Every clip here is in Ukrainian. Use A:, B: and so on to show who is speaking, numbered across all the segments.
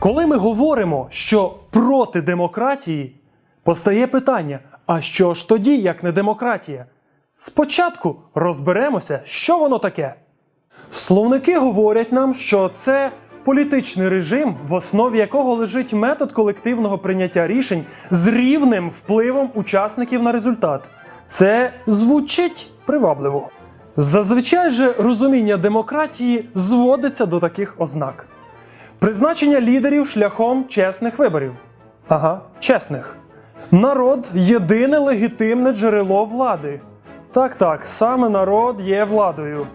A: Коли ми говоримо, що проти демократії, постає питання: а що ж тоді, як не демократія? Спочатку розберемося, що воно таке. Словники говорять нам, що це політичний режим, в основі якого лежить метод колективного прийняття рішень з рівним впливом учасників на результат. Це звучить привабливо. Зазвичай же розуміння демократії зводиться до таких ознак: призначення лідерів шляхом чесних виборів. Ага, чесних. Народ єдине легітимне джерело влади. Так, так, саме народ є владою.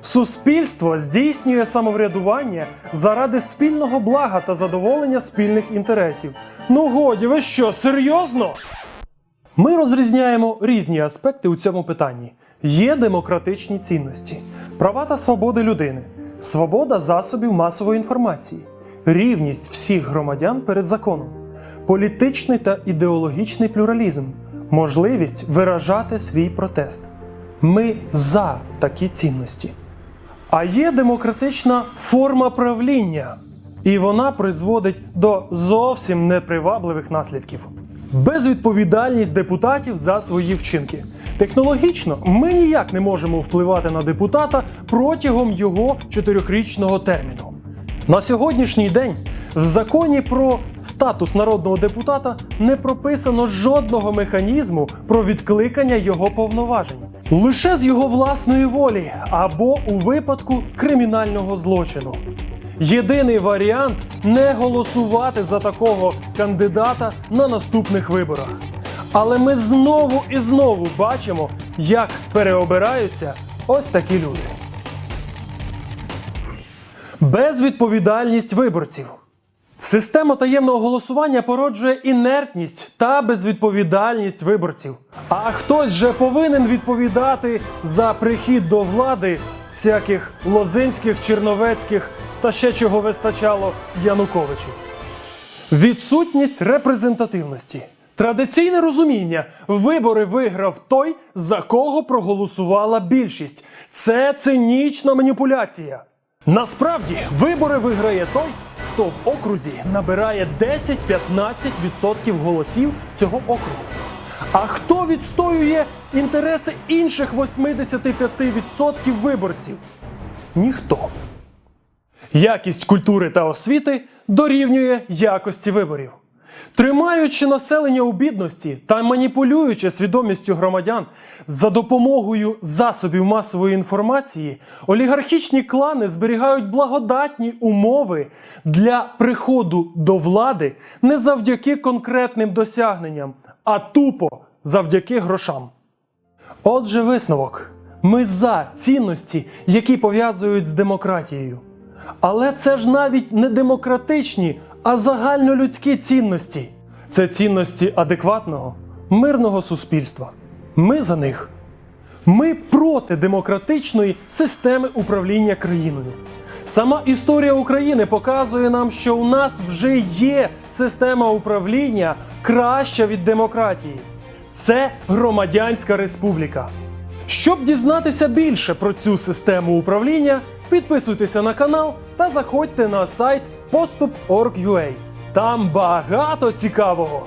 A: Суспільство здійснює самоврядування заради спільного блага та задоволення спільних інтересів. Ну годі, ви що, серйозно? Ми розрізняємо різні аспекти у цьому питанні. Є демократичні цінності, права та свободи людини, свобода засобів масової інформації, рівність всіх громадян перед законом, політичний та ідеологічний плюралізм, можливість виражати свій протест. Ми за такі цінності. А є демократична форма правління, і вона призводить до зовсім непривабливих наслідків. Безвідповідальність депутатів за свої вчинки. Технологічно ми ніяк не можемо впливати на депутата протягом його чотирьохрічного терміну. На сьогоднішній день в законі про статус народного депутата не прописано жодного механізму про відкликання його повноважень лише з його власної волі або у випадку кримінального злочину. Єдиний варіант не голосувати за такого кандидата на наступних виборах. Але ми знову і знову бачимо, як переобираються ось такі люди. Безвідповідальність виборців. Система таємного голосування породжує інертність та безвідповідальність виборців. А хтось же повинен відповідати за прихід до влади всяких лозинських, черновецьких та ще чого вистачало Януковичів. Відсутність репрезентативності. Традиційне розуміння: вибори виграв той, за кого проголосувала більшість. Це цинічна маніпуляція. Насправді, вибори виграє той, хто в окрузі набирає 10-15% голосів цього округу. А хто відстоює інтереси інших 85% виборців? Ніхто. Якість культури та освіти дорівнює якості виборів. Тримаючи населення у бідності та маніпулюючи свідомістю громадян за допомогою засобів масової інформації, олігархічні клани зберігають благодатні умови для приходу до влади не завдяки конкретним досягненням, а тупо завдяки грошам. Отже, висновок: ми за цінності, які пов'язують з демократією. Але це ж навіть не демократичні, а загальнолюдські цінності. Це цінності адекватного, мирного суспільства. Ми за них. Ми проти демократичної системи управління країною. Сама історія України показує нам, що у нас вже є система управління краща від демократії. Це громадянська республіка. Щоб дізнатися більше про цю систему управління, підписуйтеся на канал та заходьте на сайт поступ.org.ua. Там багато цікавого.